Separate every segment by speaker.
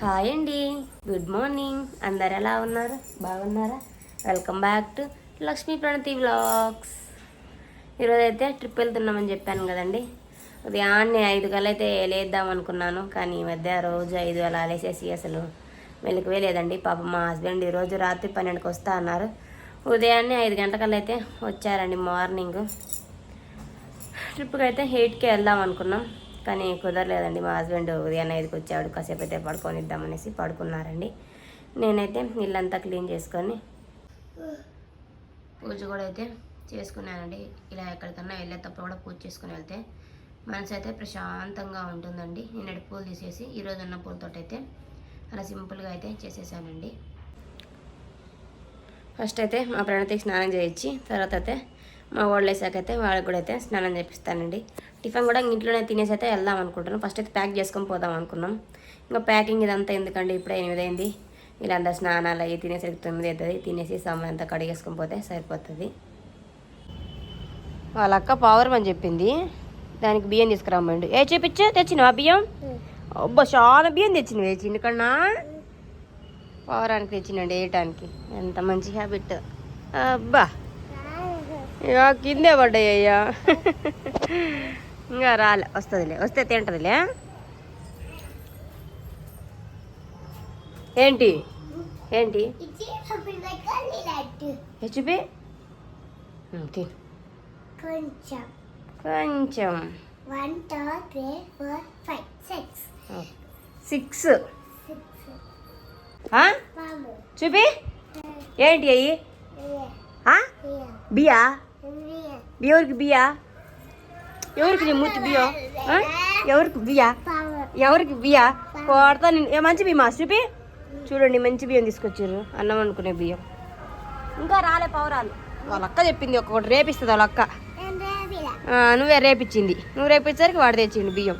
Speaker 1: Hi అండి. Good morning అందరు ఎలా ఉన్నారు? బాగున్నారా? Welcome back to Lakshmi Pranathi vlogs ఈరోజైతే అయితే ట్రిప్ వెళ్తున్నామని చెప్పాను కదండి. ఉదయాన్నే ఐదు గలైతే అయితే లేద్దాం అనుకున్నాను కానీ ఈ మధ్య రోజు ఐదు అలా లేసేసి అసలు వెళ్ళకి వేలేదండి పాప మా హస్బెండ్ ఈరోజు రాత్రి పన్నెండుకి వస్తా అన్నారు. ఉదయాన్నే ఐదు గంటకల్లా అయితే వచ్చారండి మార్నింగ్ ట్రిప్కి అయితే ఎయిట్కి వెళ్దాం అనుకున్నాం. కానీ కుదరలేదండి. మా హస్బెండ్ ఉదయాన్నే ఐదుకి వచ్చాడు కాసేపు అయితే పడుకొనిద్దామనేసి పడుకున్నారండి. నేనైతే ఇల్లంతా క్లీన్ చేసుకొని పూజ కూడా అయితే చేసుకున్నానండి. ఇలా ఎక్కడికన్నా వెళ్ళేటప్పుడు కూడా పూజ చేసుకుని వెళ్తే మనసు అయితే ప్రశాంతంగా ఉంటుందండి. నిన్నటి పూలు తీసేసి ఈరోజు ఉన్న పూలతో అయితే అలా సింపుల్గా అయితే చేసేసానండి. ఫస్ట్ అయితే మా ప్రణతికి స్నానం చేయించి తర్వాత అయితే మా వాళ్ళు వేసాకైతే వాళ్ళకి కూడా అయితే స్నానం చేపిస్తానండి. టిఫిన్ కూడా ఇంట్లోనే తినేసి అయితే వెళ్దాం అనుకుంటున్నాం ఫస్ట్ అయితే ప్యాక్ చేసుకొని పోదాం అనుకున్నాం. ఇంకా ప్యాకింగ్ ఇదంతా ఎందుకండి? ఇప్పుడే ఎనిమిది అయింది వీళ్ళంతా స్నానాలు అయ్యి తినేసరికి తొమ్మిది అవుతుంది. తినేసి సమయం అంతా కడిగేసుకొని పోతే సరిపోతుంది. వాళ్ళ అక్క పవర్ అని చెప్పింది. దానికి బియ్యం తీసుకురామండి. ఏ చూపించు? తెచ్చినవా బియ్యం? అబ్బా చాలా బియ్యం తెచ్చినవి. వేచి ఎందుకన్నా పవరానికి తెచ్చినండి వేయటానికి. ఎంత మంచి హ్యాబిట్ అబ్బా. ఇక కిందే పడ్డాయి అయ్యా. ఇంకా రాలే వస్తుందిలే వస్తే తింటదిలే. ఏంటి? ఏంటి? హెచ్పి?
Speaker 2: కొంచెం.
Speaker 1: కొంచెం.
Speaker 2: One two three four five six.
Speaker 1: Six. చూపి. ఏంటి అయ్యి? బియా? ఎవరికి బియా ఎవరికి నీ బియ్యో? ఆ? ఎవరికి బియ్యా? ఎవరికి బియ్యా? కొడతా నేను. మంచి బియ్యమా? చూపి చూడండి మంచి బియ్యం తీసుకొచ్చారు. అన్నం అనుకునే బియ్యం. ఇంకా రాలే పవరాలు. వాళ్ళ అక్క చెప్పింది ఒక్కొక్కటి రేపిస్తుంది వాళ్ళ అక్క. నువ్వే రేపిచ్చింది. నువ్వు రేపించరికి వాడు తెచ్చిండు బియ్యం.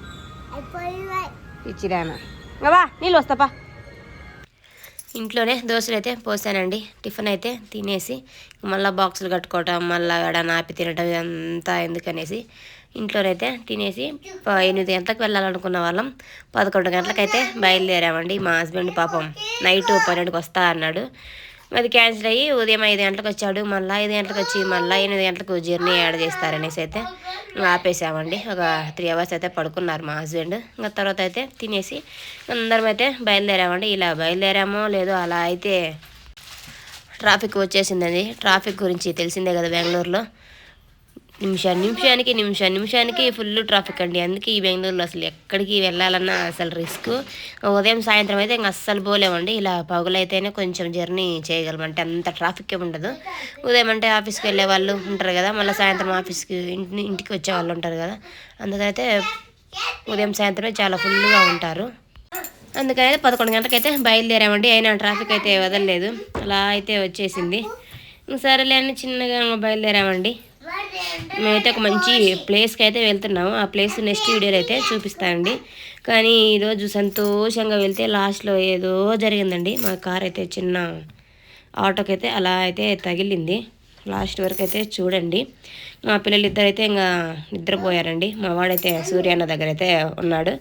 Speaker 1: ఇచ్చిరానా. ఇంకా వా నీళ్ళు వస్తాపా? ఇంట్లోనే దోశలు అయితే పోసానండి. టిఫిన్ అయితే తినేసి మళ్ళీ బాక్సులు కట్టుకోవటం మళ్ళీ ఆడ నాపి తినటం అంతా ఎందుకనేసి ఇంట్లోనైతే తినేసి ప- ఎనిమిది గంటలకు వెళ్ళాలనుకున్న వాళ్ళం. పదకొండు గంటలకైతే బయలుదేరామండి. మా హస్బెండ్ పాపం నైట్ పన్నెండుకి వస్తా అన్నాడు. అది క్యాన్సిల్ అయ్యి ఉదయం ఐదు గంటలకు వచ్చాడు మళ్ళీ ఐదు గంటలకు వచ్చి మళ్ళీ ఎనిమిది గంటలకు జర్నీ యాడ్ చేస్తారనేసి అయితే ఆపేసామండి. ఒక త్రీ అవర్స్ అయితే పడుకున్నారు మా హస్బెండ్ ఇంకా తర్వాత అయితే తినేసి అందరం అయితే బయలుదేరామండి. ఇలా బయలుదేరామో లేదో అలా అయితే ట్రాఫిక్ వచ్చేసిందండి. ట్రాఫిక్ గురించి తెలిసిందే కదా బెంగళూరులో. నిమిషా నిమిషానికి నిమిషం నిమిషానికి ఫుల్ ట్రాఫిక్ అండి. అందుకే ఈ బెంగళూరులో అసలు ఎక్కడికి వెళ్ళాలన్నా అసలు రిస్క్. ఉదయం సాయంత్రం అయితే ఇంకా అస్సలు పోలేమండి. ఇలా పగులైతేనే కొంచెం జర్నీ చేయగలం. అంటే అంత ట్రాఫిక్ ఉండదు. ఉదయం అంటే ఆఫీస్కి వెళ్ళే వాళ్ళు ఉంటారు కదా. మళ్ళీ సాయంత్రం ఆఫీస్కి ఇంటి ఇంటికి వచ్చే వాళ్ళు ఉంటారు కదా. అందుకైతే ఉదయం సాయంత్రమే చాలా ఫుల్గా ఉంటారు. అందుకని పదకొండు గంటలకైతే బయలుదేరామండి. అయినా ట్రాఫిక్ అయితే వదలలేదు. అలా అయితే వచ్చేసింది. ఇంక సరేలే అని చిన్నగా బయలుదేరామండి. మేమైతే ఒక మంచి ప్లేస్కి అయితే వెళ్తున్నాము. ఆ ప్లేస్ నెక్స్ట్ వీడియోలో అయితే చూపిస్తానండి. కానీ ఈరోజు సంతోషంగా వెళ్తే లాస్ట్లో ఏదో జరిగిందండి. మా కార్ అయితే చిన్న ఆటోకి అయితే అలా అయితే తగిలింది. లాస్ట్ వరకు అయితే చూడండి. మా పిల్లలు ఇద్దరైతే ఇంకా నిద్రపోయారండి. మా వాడైతే సూర్య అన్న దగ్గర అయితే ఉన్నాడు.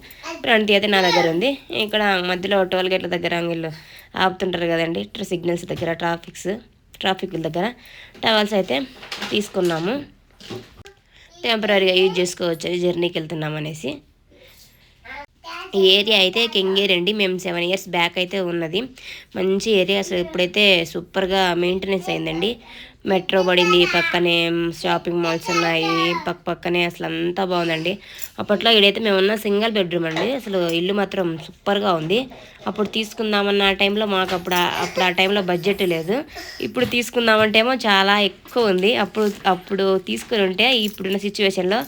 Speaker 1: ప్రణతి అయితే నా దగ్గర ఉంది. ఇక్కడ మధ్యలో టోల్ గేట్ల దగ్గర వీళ్ళు ఆపుతుంటారు కదండి. సిగ్నల్స్ దగ్గర ట్రాఫిక్స్ ట్రాఫిక్ దగ్గర. టవల్స్ అయితే తీసుకున్నాము. టెంపరీగా యూజ్ చేసుకోవచ్చు. జర్నీకి వెళ్తున్నాం అనేసి. ఈ ఏరియా అయితే కెంగేర్ అండి మేము సెవెన్ ఇయర్స్ బ్యాక్ అయితే ఉన్నది. మంచి ఏరియా అసలు ఇప్పుడైతే సూపర్గా మెయింటెనెన్స్ అయిందండి. మెట్రో పడింది. పక్కనే షాపింగ్ మాల్స్ ఉన్నాయి. పక్క పక్కనే అసలు అంతా బాగుందండి. అప్పట్లో ఇడైతే మేము ఉన్న సింగిల్ బెడ్రూమ్ అండి. అసలు ఇల్లు మాత్రం సూపర్గా ఉంది. అప్పుడు తీసుకుందామన్న టైంలో మాకు అప్పుడు అప్పుడు ఆ టైంలో బడ్జెట్ లేదు. ఇప్పుడు తీసుకుందామంటేమో చాలా ఎక్కువ ఉంది. అప్పుడు అప్పుడు తీసుకుని ఉంటే ఇప్పుడున్న సిచ్యువేషన్లో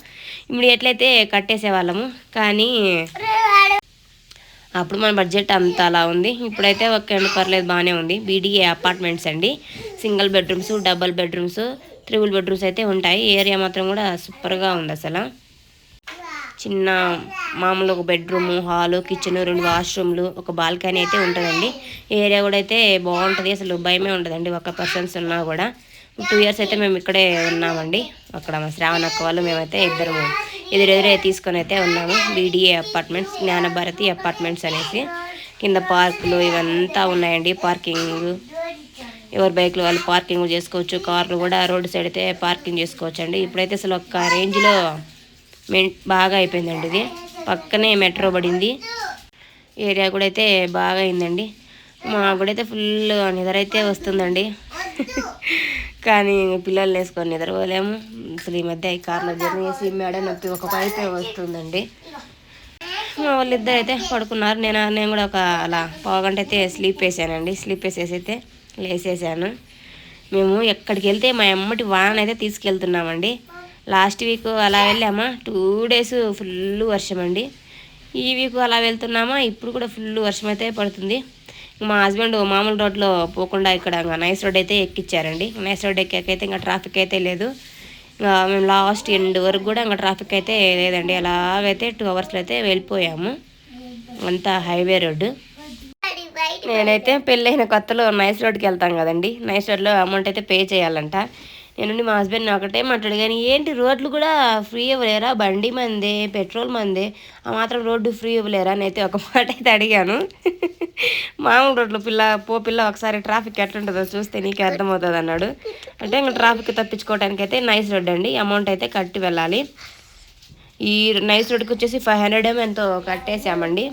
Speaker 1: ఇప్పుడు ఎట్లయితే కట్టేసేవాళ్ళము. కానీ అప్పుడు మన బడ్జెట్ అంత అలా ఉంది. ఇప్పుడైతే ఓకే అండి పర్లేదు బాగానే ఉంది. బీడీఏ అపార్ట్మెంట్స్ అండి. Single bedrooms double bedrooms triple bedrooms అయితే ఉంటాయి. ఏరియా మాత్రం కూడా సూపర్గా ఉంది అసలు. చిన్న మామూలు ఒక బెడ్రూమ్ హాలు కిచెన్ రెండు వాష్రూమ్లు ఒక బాల్కనీ అయితే ఉంటుందండి. ఏరియా కూడా అయితే బాగుంటుంది అసలు భయమే ఉండదండి ఒక పర్సన్స్ ఉన్నా కూడా. టూ ఇయర్స్ అయితే మేము ఇక్కడే ఉన్నామండి. అక్కడ మా శ్రావణ అక్క వాళ్ళు మేమైతే ఇద్దరము ఎదురెదురే తీసుకొని అయితే ఉన్నాము. బీడీఏ అపార్ట్మెంట్స్ జ్ఞానభారతి అపార్ట్మెంట్స్ అనేసి. కింద పార్కులు ఇవంతా ఉన్నాయండి పార్కింగ్. ఎవరి బైక్లు వాళ్ళు పార్కింగ్ చేసుకోవచ్చు కార్లు కూడా రోడ్డు సైడ్ అయితే పార్కింగ్ చేసుకోవచ్చు అండి ఇప్పుడైతే అసలు ఒక రేంజ్లో బాగా అయిపోయిందండి ఇది. పక్కనే మెట్రో పడింది. ఏరియా కూడా అయితే బాగా అయిందండి. మా కూడా అయితే ఫుల్ నిద్ర అయితే వస్తుందండి. కానీ పిల్లల్ని వేసుకొని నిద్రపోలేము అసలు ఈ మధ్య ఈ కార్లో జర్నీ చేసి మేడ నొప్పి ఒక పైపే వస్తుందండి. మా వాళ్ళిద్దరు అయితే పడుకున్నారు. నేను నేను కూడా ఒక అలా పావుగంట అయితే స్లీప్ వేసానండి. స్లీప్ వేసేసి అయితే లేసేసాను. మేము ఎక్కడికి వెళ్తే మా అమ్మటి వాన అయితే తీసుకెళ్తున్నామండి. లాస్ట్ వీక్ అలా వెళ్ళామా? టూ డేస్ ఫుల్ వర్షం అండి ఈ వీక్ అలా వెళ్తున్నామా? ఇప్పుడు కూడా ఫుల్ వర్షం అయితే పడుతుంది మా హస్బెండ్ మామూలు రోడ్లో పోకుండా ఇక్కడ నైస్ రోడ్ అయితే ఎక్కిచ్చారండి. నైస్ రోడ్ ఎక్కాకైతే ఇంకా ట్రాఫిక్ అయితే లేదు. ఇంకా మేము లాస్ట్ ఎండ్ వరకు కూడా ఇంకా ట్రాఫిక్ అయితే లేదండి. అలాగైతే టూ అవర్స్లో అయితే వెళ్ళిపోయాము. అంతా హైవే రోడ్డు. నేనైతే పెళ్ళైన కొత్తలో నైస్ రోడ్కి వెళ్తాం కదండి. నైస్ రోడ్లో అమౌంట్ అయితే పే చేయాలంట. నేను మా హస్బెండ్ ఒకటే మాట్లాడు కానీ ఏంటి రోడ్లు కూడా ఫ్రీ ఇవ్వలేరా? బండి మందే పెట్రోల్ మందే ఆ మాత్రం రోడ్డు ఫ్రీ ఇవ్వలేరా? అని అయితే ఒక మాట అయితే అడిగాను. మామూలు రోడ్లు పిల్ల పో పిల్ల ఒకసారి ట్రాఫిక్ ఎట్లుంటుందో చూస్తే నీకు అర్థమవుతుంది అన్నాడు. అంటే ఇంకా ట్రాఫిక్ తప్పించుకోవడానికి అయితే నైస్ రోడ్ అండి అమౌంట్ అయితే కట్టి వెళ్ళాలి. ఈ నైస్ రోడ్కి వచ్చేసి ఫైవ్ హండ్రెడ్ ఏమో ఎంతో కట్టేసామండి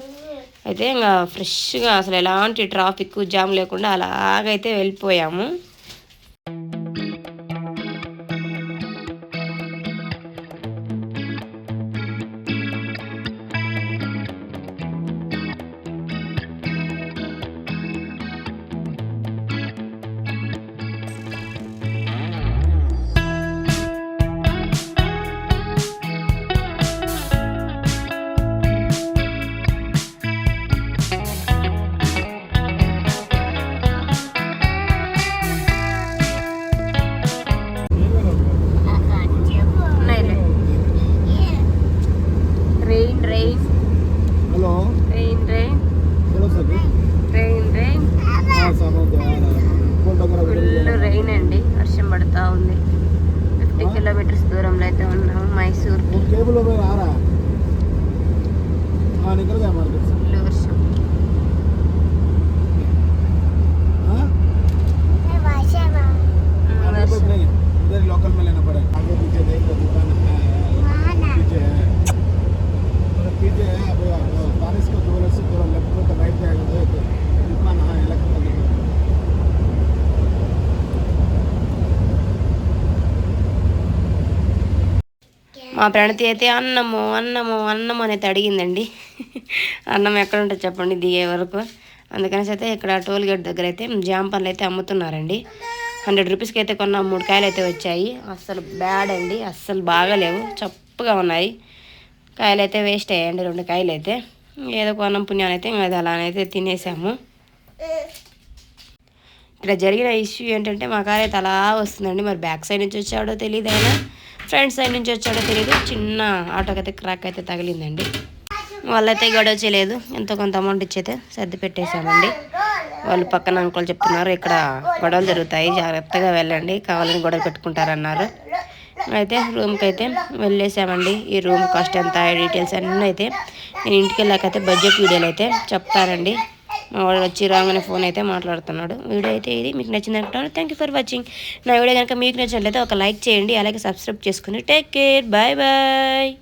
Speaker 1: అయితే ఇంకా ఫ్రెష్గా అసలు ఎలాంటి ట్రాఫిక్ జామ్ లేకుండా అలాగైతే వెళ్ళిపోయాము. కిలోమీటర్స్ దూరంలో అయితే ఉన్నాము మైసూర్కి మా ప్రణతి అయితే అన్నము అన్నము అన్నం అనేది అడిగిందండి. అన్నం ఎక్కడ ఉంటుంది చెప్పండి దిగే వరకు. అందుకనేసి అయితే ఇక్కడ టోల్ గేట్ దగ్గర అయితే జామ పండ్లు అయితే అమ్ముతున్నారండి. హండ్రెడ్ రూపీస్కి అయితే కొన్న మూడు కాయలు అయితే వచ్చాయి. అస్సలు బ్యాడ్ అండి అస్సలు బాగాలేవు చప్పుగా ఉన్నాయి. కాయలు అయితే వేస్ట్ అయ్యాయండి రెండు కాయలు అయితే. ఏదో కొన్నం పుణ్యాన్ని అయితే ఇంకా అది అలానైతే తినేసాము. ఇక్కడ జరిగిన ఇష్యూ ఏంటంటే మా కార్ అయితే అలా వస్తుందండి. మరి బ్యాక్ సైడ్ నుంచి వచ్చాడో తెలియదు అయినా ఫ్రంట్ సైడ్ నుంచి వచ్చాడో తెలియదు చిన్న ఆటోకి అయితే క్రాక్ అయితే తగిలిందండి. వాళ్ళైతే గొడవ చేయలేదు. ఎంతో కొంత అమౌంట్ ఇచ్చి అయితే సర్ది పెట్టేశామండి. వాళ్ళు పక్కన అంకులు చెప్తున్నారు ఇక్కడ గొడవలు జరుగుతాయి జాగ్రత్తగా వెళ్ళండి కావాలని గొడవ పెట్టుకుంటారన్నారు. అయితే రూమ్కి అయితే వెళ్ళేసామండి ఈ రూమ్ కాస్ట్ ఎంత డీటెయిల్స్ అన్నీ అయితే నేను ఇంటికి వెళ్ళాకైతే బడ్జెట్ వీడియోలు అయితే చెప్తానండి. వాడు వచ్చి రాగానే ఫోన్ అయితే మాట్లాడుతున్నాడు. వీడియో అయితే ఇది. మీకు నచ్చింది అనుకుంటాను థ్యాంక్ యూ ఫర్ వాచింగ్ నా వీడియో కనుక మీకు నచ్చినట్లయితే ఒక లైక్ చేయండి. అలాగే సబ్స్క్రైబ్ చేసుకుని. Take care bye bye